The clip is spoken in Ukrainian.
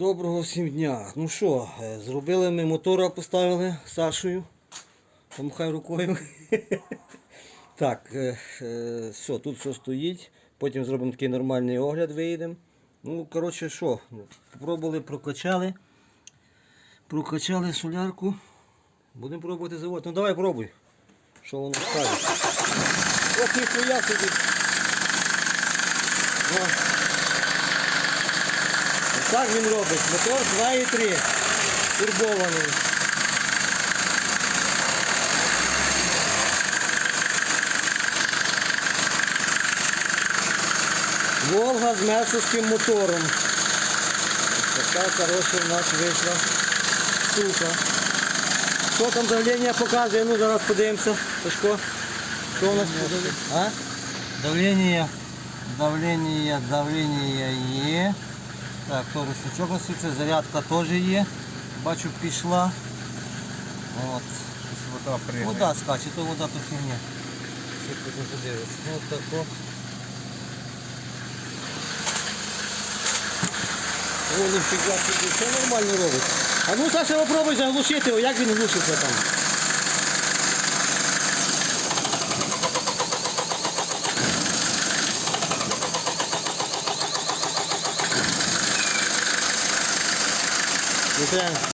Доброго всім дня. Ну що, е, зробили ми мотора, поставили Сашою. Помахай рукою. Так, е, е, все, тут все стоїть. Потім зробимо такий нормальний огляд, виїдемо. Ну, коротше, що, попробували, прокачали. Прокачали солярку. Будемо пробувати завод. Ну давай пробуй. Що воно скаже. Ох, ніхуя собі. О. Ось Так він робить. Мотор 2,3. Турбований. Волга з мерсовським мотором. Ось така, коротше, у нас вийшла штука. Що там давлення показує? Ну зараз подивимося. Сашко. Що у нас по давленню? А? Давлення, давлення, давлення є. Так, то рушничок носиться, зарядка теж є. Бачу, пішла. От. Вода пригає. Вода скаче, то вода то фігня. Подивитися. Ну тако. О, ніфіга собі, все нормально робить. А ну Саша попробуй заглушити його, як він глушиться там. ดูเครื่อง